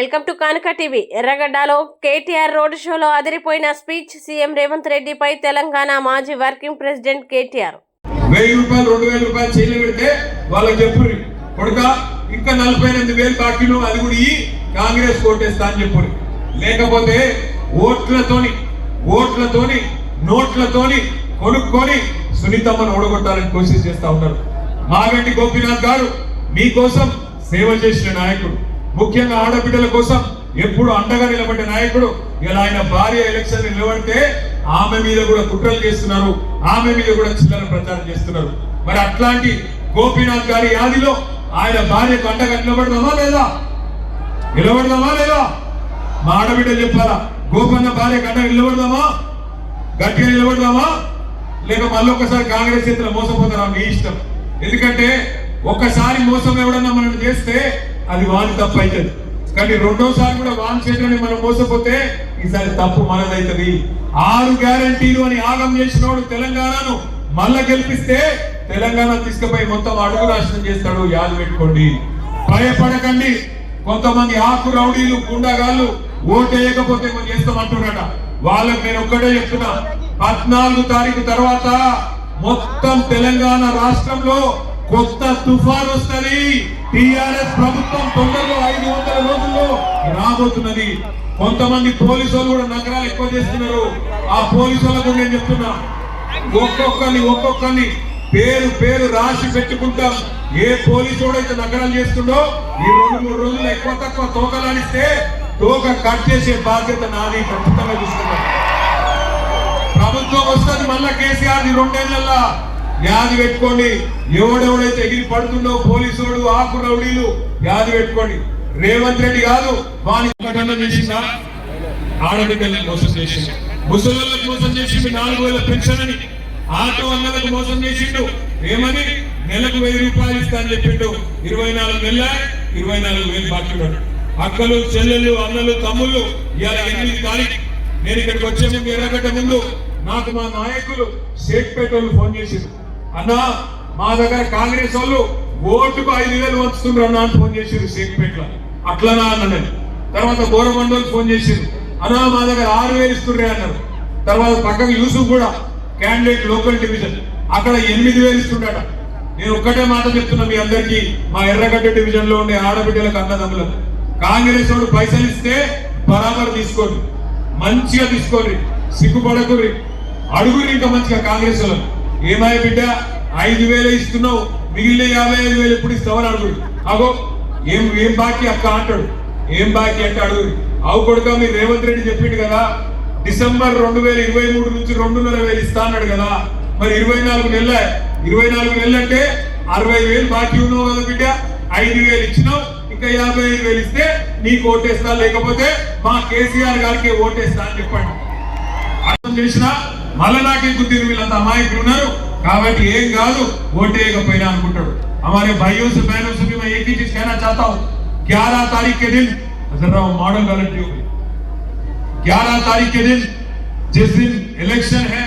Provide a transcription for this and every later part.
Welcome to Kanuka TV. ఎర్రగడ్డలో KTR road షోలో అదిరిపోయిన speech CM Revanth రెడ్డిపై తెలంగాణ మాజీ వర్కింగ్ ప్రెసిడెంట్ కేటీఆర్. వెయ్యి రూపాయలు రెండు వేల రూపాయలు చేయలు పెడితే వాళ్ళకి చెప్పు కొడుక ఇంకా నలభై ఎనిమిది వేలు బాకీలు అది కూడా ఈ కాంగ్రెస్ కోటేస్తా అని చెప్పు లేకపోతే ఓట్లతోని ఓట్లతోని నోట్లతోని కొనుక్కొని సునీతమ్మను ఓడగొట్టాలని కోशिష్ చేస్తా ఉన్నారు. మాగంటి గోపీనాథ్ గారు మీకోసం సేవ చేసిన నాయకుడు. ముఖ్యంగా ఆడబిడ్డల కోసం ఎప్పుడు అండగా నిలబడ్డ నాయకుడు. ఇలా ఆయన భార్య ఎలక్షన్ నిలబడితే ఆమె మీద కూడా కుట్రలు చేస్తున్నారు. ఆమె మీద కూడా చిల్లర ప్రచారం చేస్తున్నారు. మరి అట్లాంటి గోపీనాథ్ గారి యాదిలో ఆయన భార్యకు అండగా నిలబడదామా లేదా? నిలబడదామా లేదా? మా ఆడబిడ్డలు చెప్పాలా గోపన్న భార్యకు అండగా నిలబడదామా? గట్టిగా నిలబడదామా? లేక మళ్ళీ ఒకసారి కాంగ్రెస్ చేతిలో మోసపోతారా? మీ ఇష్టం. ఎందుకంటే ఒక్కసారి మోసం ఎవడన్నా మనం చేస్తే అది వాన్ తప్పు అవుతుంది. కానీ రెండోసారి కూడా వాన్ చేతిలోనే మనం మోసపోతే ఈసారి తప్పు మనదైతది. ఆరు గ్యారంటీలు అని ఆగం చేసినోడు తెలంగాణను మళ్ళా గెలిపిస్తే తెలంగాణ తీసుకుపోయి మొత్తం అడుగు నాశనం చేస్తాడు యాద పెట్టుకోండి. భయపడకండి. కొంతమంది ఆకు రౌడీలు గుండాగాళ్ళు ఓటేయకపోతే మనం చేస్తామంటున్నారట. వాళ్ళకి నేను ఒక్కటే చెప్తున్నా. పద్నాలుగు తారీఖు తర్వాత మొత్తం తెలంగాణ రాష్ట్రంలో కొత్త తుఫాన్ వస్తుంది. టిఆర్ఎస్ ప్రభుత్వం తొందరలో ఐదు వందల రోజుల్లో రాబోతున్నది. కొంతమంది పోలీసు వాళ్ళు కూడా నగరాలు ఎక్కువ చేస్తున్నారు. ఆ పోలీసు వాళ్ళకు నేను చెప్తున్నా. ఒక్కొక్కరిని ఒక్కొక్కరిని పేరు పేరు రాసి పెట్టుకుంటాం. ఏ పోలీసు అయితే నగరాలు చేస్తుండో ఈ రెండు మూడు రోజులు ఎక్కువ తక్కువ తోకలాడిస్తే తోక కట్ చేసే బాధ్యత నాది ఖచ్చితంగా చూస్తున్నా ప్రభుత్వం వస్తుంది మళ్ళా కేసీఆర్ని రెండేళ్ళలో వ్యాధి పెట్టుకోండి. ఎవడెవడైతే ఎగిరి పడుతుండో పోలీసుడు ఆకు రౌడీలు వ్యాధి పెట్టుకోండి. రేవంత్ రెడ్డి కాదు వాని ప్రకటన చేసిందా ఆడబిడ్డలను మోసం చేసింది ముసలిళ్ళకు మోసం చేసి నాలుగు వేల పెన్షన్ అని ఆటో అన్నలకు మోసం చేసిండు. ఏమని? నెలకు వెయ్యి రూపాయలు ఇస్తా అని చెప్పిండు. ఇరవై నాలుగు నెలల? ఇరవై నాలుగు వేలు బాకీ అక్కలు చెల్లెళ్ళు అన్నలు తమ్ముళ్ళు ఇవాళ ఎనిమిది తారీఖు. నేను ఇక్కడికి వచ్చే ముందు ఎర్రగడ్డ ముందు నాకు మా నాయకులు సేట్ వాళ్ళు ఫోన్ చేసిండు. అన్నా మా దగ్గర కాంగ్రెస్ వాళ్ళు ఓటుకు ఐదు వేలు వస్తుండ్రు అన్న అని ఫోన్ చేసిరు షేక్పేటలో అట్లనా అన్న నేను. తర్వాత గోరమండోలు ఫోన్ చేసిరు అన్నా మా దగ్గర ఆరు వేలు ఇస్తుండ్రే అన్నారు. తర్వాత పక్కకు యూసుఫ్ కూడా క్యాండిడేట్ లోకల్ డివిజన్ అక్కడ ఎనిమిది వేలు ఇస్తుండట. నేను ఒక్కటే మాట చెప్తున్నా మీ అందరికీ మా ఎర్రగడ్డ డివిజన్లో ఉండే ఆడబిడ్డలకు అన్నదమ్ములకు. కాంగ్రెస్ వాడు పైసలు ఇస్తే బరాబర్ తీసుకోండి. మంచిగా తీసుకోండి. సిగ్గుపడకుర్రి. అడుగురి ఇంకా మంచిగా కాంగ్రెస్ వాళ్ళు ఏమాయ బిడ్డ ఐదు వేలు ఇస్తున్నావు. మిగిలిన యాభై ఐదు వేలు ఎప్పుడు ఇస్తావని అడుగుడు. అగో ఏం ఏం బాకీ అక్క అంటాడు. ఏం బాకీ అంటే అడుగుడు అవు కొడుక మీరు రేవంత్ రెడ్డి చెప్పిండు కదా డిసెంబర్ రెండు వేల ఇరవై మూడు నుంచి రెండున్నర వేలు ఇస్తా అన్నాడు కదా. మరి ఇరవై నాలుగు నెలల. ఇరవై నాలుగు నెలలంటే అరవై వేలు బాకీ ఉన్నావు కదా బిడ్డ. ఐదు వేలు ఇచ్చినావు. ఇంకా యాభై ఐదు వేలు ఇస్తే నీకు ఓటేస్తా. లేకపోతే మా కేసీఆర్ గారికి ఓటేస్తా అని చెప్పండి. అర్థం చేసినా? మళ్ళా నాకే కుదిరి వీళ్ళంత అమాయకులు ఉన్నారు కాబట్టి ఏం కాదు ఓటేయకపోయినా అనుకుంటాడు हमारे भाइयों से बहनों से भी मैं एक ही चीज कहना चाहता हूँ ग्यारह तारीख के दिन जरा मॉडल गलत हो गई ग्यारह तारीख के दिन जिस दिन इलेक्शन है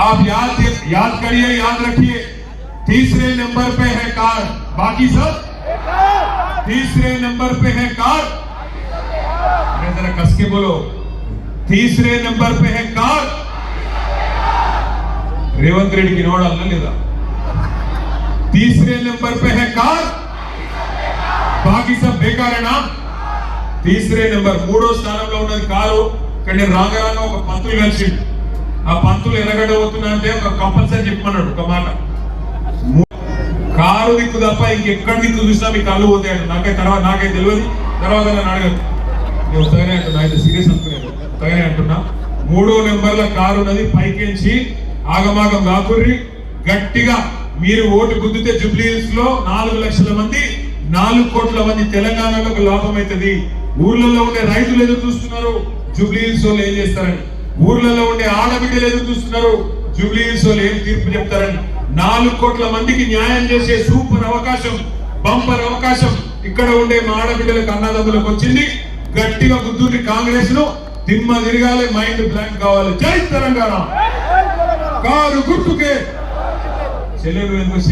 आप याद याद करिए याद रखिए तीसरे नंबर पे है कार बाकी सब तीसरे नंबर पे है कार अरे जरा कस के बोलो తీసరే నెంబర్ పే కార్ రేవంత్ రెడ్డికి నోడాలనా లేదా తీసరే నెంబర్ పే కార్ బాకీ సబ్ బేకారేనా తీసరే నెంబర్ మూడో స్థానంలో ఉన్నది కారు। కానీ రాగరాగా ఒక పంతులు కలిసి ఆ పంతులు ఎరగడ పోతున్నా అంటే ఒక కంపల్సరీ చెప్పమన్నాడు ఒక మాట. కారు దిక్కు తప్ప ఇంకెక్కడ దిక్కు చూసినా మీకు కళ్ళు పోతాయండి నాకే తర్వాత నాకే తెలియదు. తర్వాత నన్ను అడగదు. నేను ఉత్తగానే అంటున్నా ఇది సీరియస్ అనుకున్నాను ఉత్తగానే అంటున్నా. మూడో నెంబర్ల కారు ఉన్నది. పైకించి ఆగమాగం కాకుర్రి. గట్టిగా మీరు ఓటు గుద్దితే జూబ్లీహిల్స్లో నాలుగు లక్షల మంది నాలుగు కోట్ల మంది తెలంగాణలో లాభం అవుతుంది ఊర్లలో ఉండే రైతులు ఎదురు చూస్తున్నారు. జూబ్లీహిల్స్ వాళ్ళు ఏం చేస్తారని. ఊర్లలో ఉండే ఆడబిడ్డలు ఎదురు చూస్తున్నారు. జూబ్లీహిల్స్ వాళ్ళు ఏం తీర్పు చెప్తారని. నాలుగు కోట్ల మందికి న్యాయం చేసే సూపర్ అవకాశం బంపర్ అవకాశం ఇక్కడ ఉండే మా ఆడబిడ్డలకు అన్నదమ్ములకు వచ్చింది. గట్టిగా గుద్దుని కాంగ్రెస్ను దిమ్మ తిరగాలి మైండ్ బ్లాంక్ కావాలి. జై తెలంగాణ! కారు గుర్తుకే చెల్లెలు